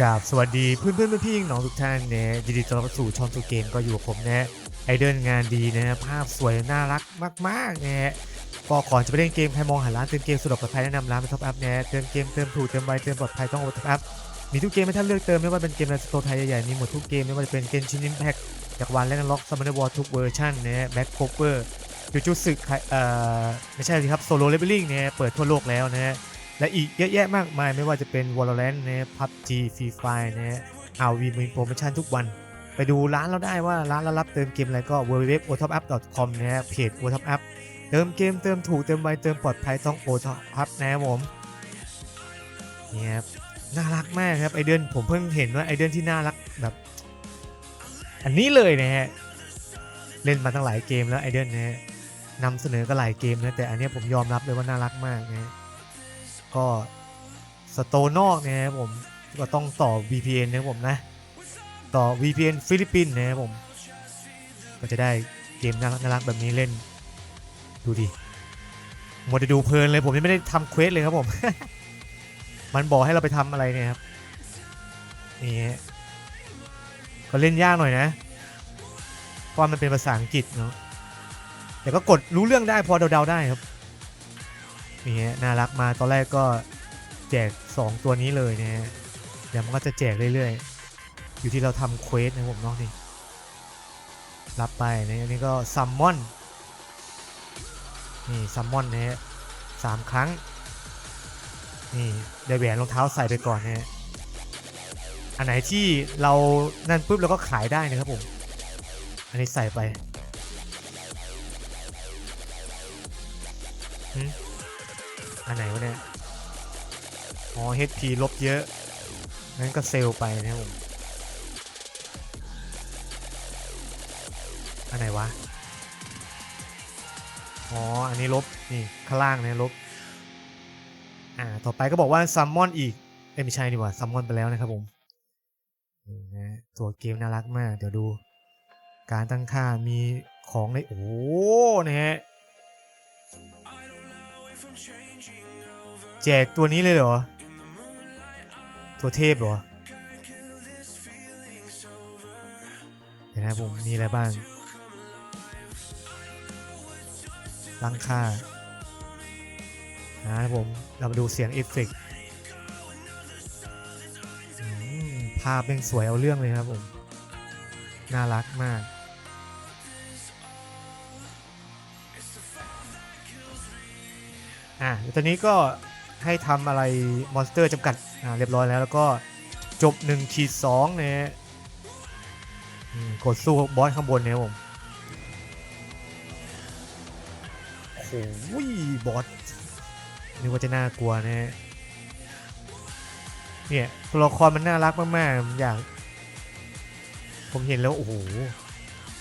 กราบสวัสดีเพื่อนเพื่อนพี่น้องทุกท่านนะยินดีต้อนรับสู่ช่องตูเกมก็อยู่กับผมนะไอเดินงานดีนะภาพสวยน่ารักมากๆนะก็ก่อนจะไปเล่นเกมใครมองหาร้านเติมเกมสะดปลอดภัยแนะนำร้านเป็นท็อปอัพนะเติมเกมเติมถูกเติมไวเติมปลอดภัยต้องอท็อปอัพมีทุกเกมให้ท่านเลือกเติมไม่ว่าเป็นเกมในสโตร์ไทยใหญ่ๆมีหมดทุกเกมไม่ว่าจะเป็นเกมชินิมแพคจากวันและล็อกซัมเมอร์วอลทุกเวอร์ชันนะแบ็คโคเวอร์จูจูสึเอ่อไม่ใช่สิครับโซโลเลเวลลิ่งเนี่ยเปิดทั่วโลกแล้วนะฮะ และอีกเยอะแยะมากมายไม่ว่าจะเป็น Valorant นะ PUBG Free Fire นะ RV มีโปรโมชั่นทุกวัน ไปดูร้านเราได้ว่าร้านเรารับเติมเกมอะไรก็ www.otopup.com นะฮะเพจ otopup เติมเกมเติมถูกเติมไวเติมปลอดภัยต้อง otopup นะครับผมนี่ครับน่ารักมากครับไอเดือนผมเพิ่งเห็นว่าไอเดือนที่น่ารักแบบ อันนี้เลยนะฮะเล่นมาตั้งหลายเกมแล้วไอเดือนนะฮะนำเสนอก็หลายเกมนะแต่อันนี้ผมยอมรับเลยว่าน่ารักมากนะฮะ ก็สโตนอกเนี่ยนะครับผมก็ต้องต่อ VPN นะครับผมนะ ต่อ VPN ฟิลิปปินส์นะครับผม ก็จะได้เกมน่ารักรกแบบนี้เล่น ดูดิหมดจะดูเพลินเลยผมยังไม่ได้ทำเควสเลยครับผม มันบอกให้เราไปทำอะไรเนี่ยครับนี่ฮะก็เล่นยากหน่อยนะเพราะมันเป็นภาษาอังกฤษเนาะแต่ก็กดรู้เรื่องได้พอเดาๆได้ครับ นี่ฮะน่ารักมาตอนแรกก็แจก 2 ตัวนี้เลยนะฮะเดี๋ยวมันก็จะแจกเรื่อยๆ อยู่ที่เราทำเควสนะผมน้องนี่รับไปนะอันนี้ก็ซัมมอนนี่ซัมมอนนะฮะสามครั้ง นี่ได้แหวนรองเท้าใส่ไปก่อนนะฮะอันไหนที่เรานั่นปุ๊บเราก็ขายได้นะครับผม อันนี้ใส่ไป อันไหนวะเนี่ย อ๋อ HP ลบเยอะ งั้นก็เซลไปนะครับผม อันไหนวะ อ๋อ อันนี้ลบ นี่ ข้างล่างเนี่ยลบ อ่า ต่อไปก็บอกว่าซัมมอนอีก เอ้ไม่ใช่ดีกว่าซัมมอนไปแล้วนะครับผมนี่นะตัวเกมน่ารักมาก เดี๋ยวดู การตั้งค่ามีของในโอ้โหนะฮะ แจกตัวนี้เลยเหรอ ตัวเทพเหรอเดี๋ยวนะผมมีอะไรบ้างตั้งค่านะครับผมเรามาดูเสียงเอฟเฟกภาพเป็นสวยเอาเรื่องเลยครับผม น่ารักมาก อะตอนนี้ก็ ให้ทำอะไรมอนสเตอร์จำกัดเรียบร้อยแล้วแล้วก็จบ1ขีด2นะฮะอืมกดสู้บอสข้างบนเนี่ยผมโอ้โหบอสนึกว่าจะน่ากลัวนะเนี่ยตัวละครมันน่ารักมากๆผมอยาก ผมเห็นแล้ว โอ้โห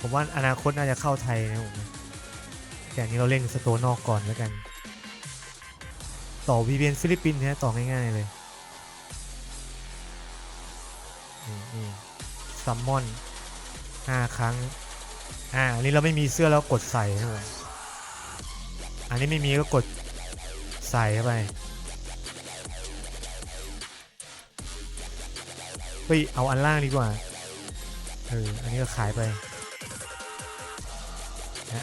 ผมว่าอนาคตน่าจะเข้าไทยนะผมแต่นี้เราเล่นสโตนอกก่อนแล้วกัน ต่อ VPN ฟิลิปปินส์นะต่อง่ายๆเลยนี่นี่ซัมมอนห้าครั้ง อ่าอันนี้เราไม่มีเสื้อแล้วกดใส่ครับผมอันนี้ไม่มีก็กดใส่เข้าไปเฮ้ยเอาอันล่างดีกว่า เออ อันนี้ก็ขายไป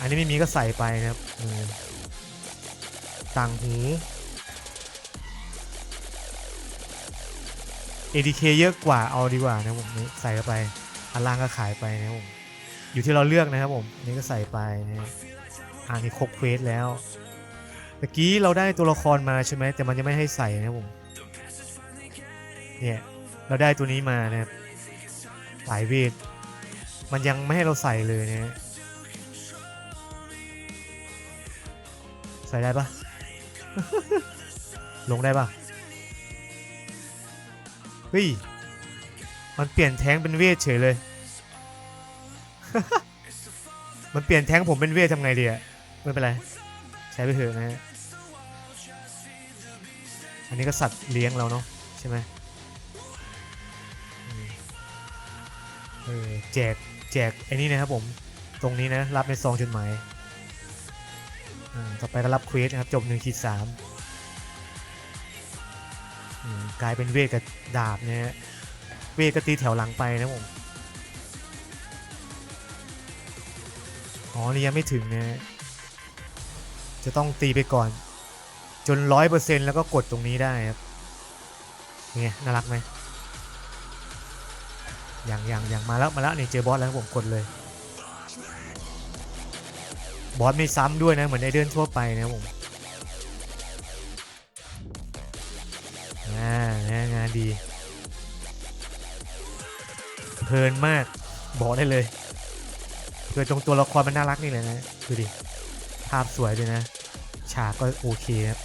อันนี้ไม่มีก็ใส่ไปนะครับต่างหู ADK เยอะกว่าเอาดีกว่านะผมนี่ใส่ไปอันล่างก็ขายไปนะผมอยู่ที่เราเลือกนะครับผมนี่ก็ใส่ไปนะอันนี้ครบเควสแล้วตะกี้เราได้ตัวละครมาใช่ไหมแต่มันยังไม่ให้ใส่นะผมเนี่ยเราได้ตัวนี้มานะครับสายเวทมันยังไม่ให้เราใส่เลยนะใส่ได้ปะลงได้ปะ เฮ้ย มันเปลี่ยนแท้งเป็นเวทเฉยเลย มันเปลี่ยนแท้งผมเป็นเวททำไงดีอะไม่เป็นไร ใช้ไปเถอะนะฮะ อันนี้ก็สัตว์เลี้ยงเราเนาะใช่ไหมเออแจกแจกไอ้นี่นะครับผม ตรงนี้นะ รับในซองจดหมายอ่าต่อไปก็รับเควสนะครับ จบหนึ่งขีดสาม กลายเป็นเวทกับดาบเนี่ยฮะวทก็ตีแถวหลังไปนะผมอ๋อนี่ยังไม่ถึงนะจะต้องตีไปก่อน จนร้อยเปอร์เซ็นแล้วก็กดตรงนี้ได้ครับเนี่ยน่ารักไหมอย่างอย่างอย่างมาแล้วมาแล้วนี่เจอบอสแล้วผมกดเลย บอสไม่ซ้ำด้วยนะเหมือนไอเดินทั่วไปนะผม ดี เพลินมาก บอกได้เลยเกิดตรงตัวละครมันน่ารักนี่เลยนะ ดูดิ ภาพสวยด้วยนะ ฉากก็โอเคครับ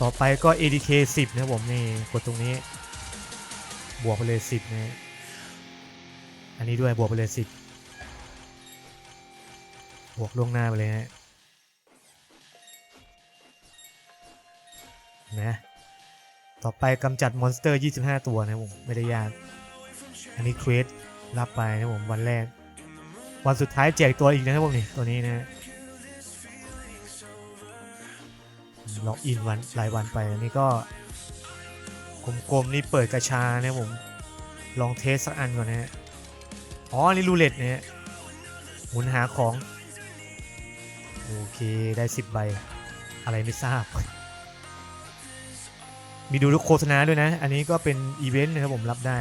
ต่อไปก็ ADK 10 นะผมนี่ กดตรงนี้ บวกไปเลย 10 นะ อันนี้ด้วยบวกไปเลย 10 บวกล่วงหน้าไปเลยฮะนะ ต่อไปกำจัดมอนสเตอร์ 25 ตัวนะผมไม่ได้ยาก อันนี้เควสรับไปนะผมวันแรก วันสุดท้ายแจกตัวอีกนะครับผมนี่ตัวนี้นะล็อกอินวันรายวันไปอันนี้ก็กลมๆนี่เปิดกระชานะผมลองเทสสักอันก่อนนะฮะอ๋ออันนี่รูเล็ตนะฮะหมุนหาของ โอเคได้ 10 ใบ อะไรไม่ทราบ มีดูลูกโฆษณาด้วยนะ อันนี้ก็เป็นอีเวนต์นะครับผมรับได้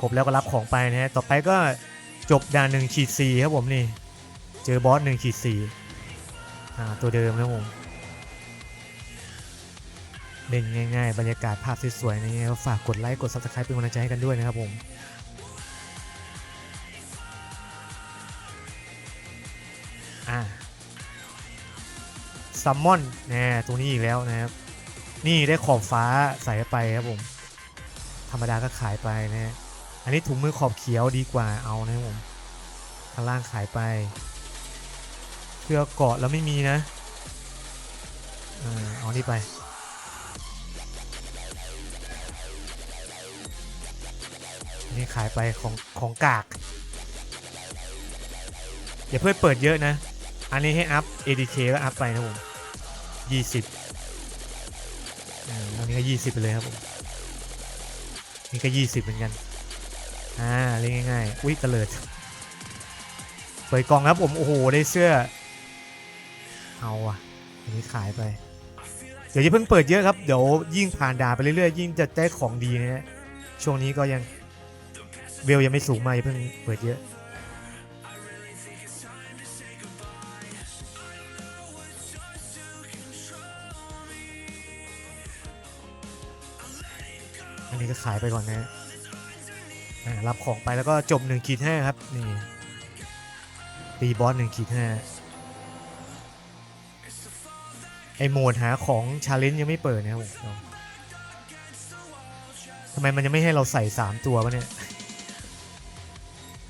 ครบแล้วก็รับของไปนะฮะ ต่อไปก็จบด่านหนึ่งขีดสี่ครับผมนี่ เจอบอสหนึ่งขีดสี่อ่าตัวเดิมนะผมเล่นง่ายๆ บรรยากาศภาพสวยๆนี่ฝากกดไลค์ กด subscribe เป็นกำลังใจให้กันด้วยนะครับผม ซัมมอนนะตรงนี้อีกแล้วนะครับ นี่ได้ขอบฟ้าใส่ไปครับผม ธรรมดาก็ขายไปนะอันนี้ถุงมือขอบเขียวดีกว่าเอานะครับผมข้างล่างขายไปเพื่อเกาะแล้วไม่มีนะอ่าเอานี่ไปนนี่ขายไปของของกากอย่าเพิ่งเปิดเยอะนะ อันนี้ให้อัพ ADK ก็อัพไปนะผม 20อันนี้ก็20ไปเลยครับผมนี่ก็20เหมือนกัน อ่าเล่นง่ายๆ อุ้ยเตลิดเปิดกล่องครับผม โอ้โห ได้เสื้อ เอาอะ อันนี้ขายไป เดี๋ยวอย่าเพิ่งเปิดเยอะครับ เดี๋ยวยิ่งผ่านด่าไปเรื่อยๆ ยิ่งจะได้ของดีนะฮะ ช่วงนี้ก็ยัง เวลยังไม่สูงมากอย่าเพิ่งเปิดเยอะ ก็ขายไปก่อนนะรับของไปแล้วก็จบ1ขีดห้าครับนี่ตีบอส1ขีดห้าไอโหมดหาของชาเลนจ์ยังไม่เปิดนะครับผมทำไมมันยังไม่ให้เราใส่ 3 ตัววะเนี่ย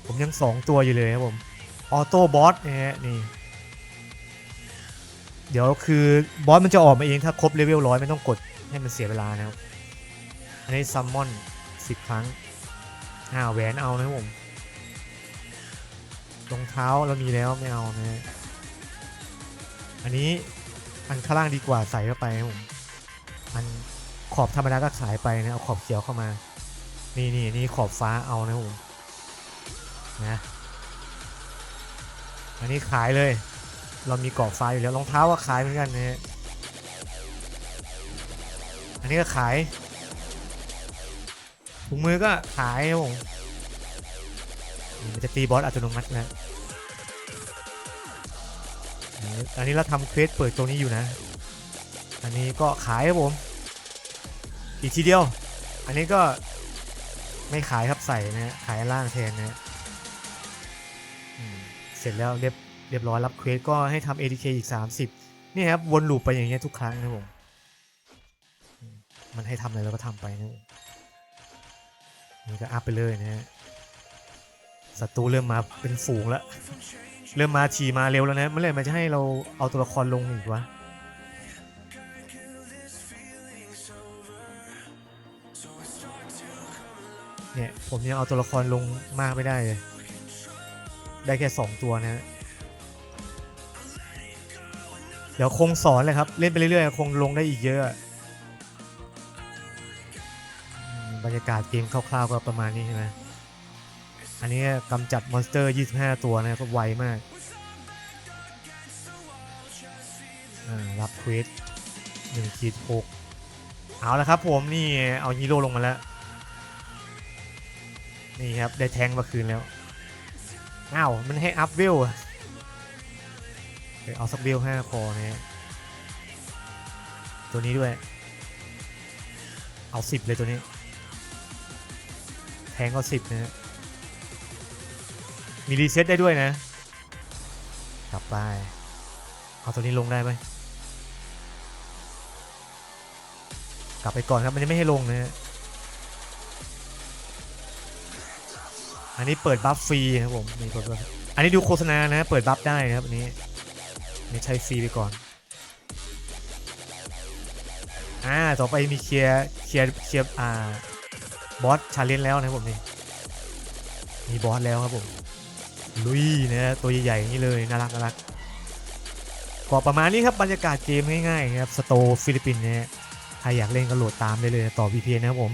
ผมยัง 2 ตัวอยู่เลยครับผม ออโต้บอสนะฮะนี่ เดี๋ยวคือบอสมันจะออกมาเองถ้าครบเลเวลร้อยไม่ต้องกดให้มันเสียเวลานะครับ อันนี้ซัมมอนสิบครั้งอ่าแหวนเอานะผมรองเท้าเรามีแล้วไม่เอานะอันนี้อันข้างล่างดีกว่าใส่เข้าไปนะผมอันขอบธรรมดาก็ขายไปนะเอาขอบเขียวเข้ามา นี่นี่นี่ขอบฟ้าเอานะผมนะอันนี้ขายเลย เรามีกรอบฟ้าอยู่แล้วรองเท้าก็ขายเหมือนกันนะฮะอันนี้ก็ขาย ถุงมือก็ขายครับผมมันจะตีบอสอัตโนมัตินะอันนี้เราทำเควสเปิดตรงนี้อยู่นะ อันนี้ก็ขายครับผม อีกทีเดียว อันนี้ก็ไม่ขายครับใส่นะฮะขายล่างแทนนะฮะเสร็จแล้วเรียบเรียบร้อยรับเควสก็ให้ทำ ATK อีก 30 นี่ครับวนลูปไปอย่างเงี้ยทุกครั้งนะผม มันให้ทำอะไรเราก็ทำไปนะ นี่ก็อัพไปเลยนะฮะศัตรูเริ่มมาเป็นฝูงแล้วเริ่มมาฉี่มาเร็วแล้วนะเมื่อไหร่มันจะให้เราเอาตัวละครลงอีกวะเนี่ยผมยังเอาตัวละครลงมากไม่ได้เลย ได้แค่ 2 ตัวนะฮะเดี๋ยวคงสอนเลยครับ เล่นไปเรื่อยๆ คงลงได้อีกเยอะากาศเกมคร่าวๆก็ประมาณนี้ใช่ไหมอันนี้กำจัดมอนสเตอร์ 25 ตัวนะก็ไวมาก รับควส1ขีด6เอาละครับผมนี่เอาฮีโร่ลงมาแล้ว นี่ครับ ได้แทงมาคืนแล้ว อ้าว มันให้อัพเวลเดี๋ยวเอาสักเวลห้าคอนะฮะตัวนี้ด้วย เอาสิบเลยตัวนี้ แทงก็สิบนะ มีรีเซ็ตได้ด้วยนะ กลับไป เอาตัวนี้ลงได้ไหมกลับไปก่อนครับมันจะไม่ให้ลงนะฮะอันนี้เปิดบัฟฟรีครับผมนี่เปิดอันนี้ดูโฆษณานะเปิดบัฟได้นะครับอันนี้อันนี้ใช้ฟรีไปก่อน อ่า ต่อไปมีเคลียร์เคลียร์เคลียร์อ่า บอสชาเลนจ์แล้วนะผมนี่มีบอสแล้วครับผมลุยนะตัวใหญ่ๆอย่างนี้เลยน่ารักน่ารักก็ประมาณนี้ครับบรรยากาศเกมง่ายๆครับสโตฟิลิปปินส์นะฮะใครอยากเล่นก็โหลดตามได้เลยต่อ VPN นะครับผม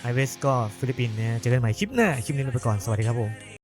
ไอเวสก็ฟิลิปปินส์นะเจอกันใหม่คลิปหน้าคลิปนี้ไปก่อนสวัสดีครับผม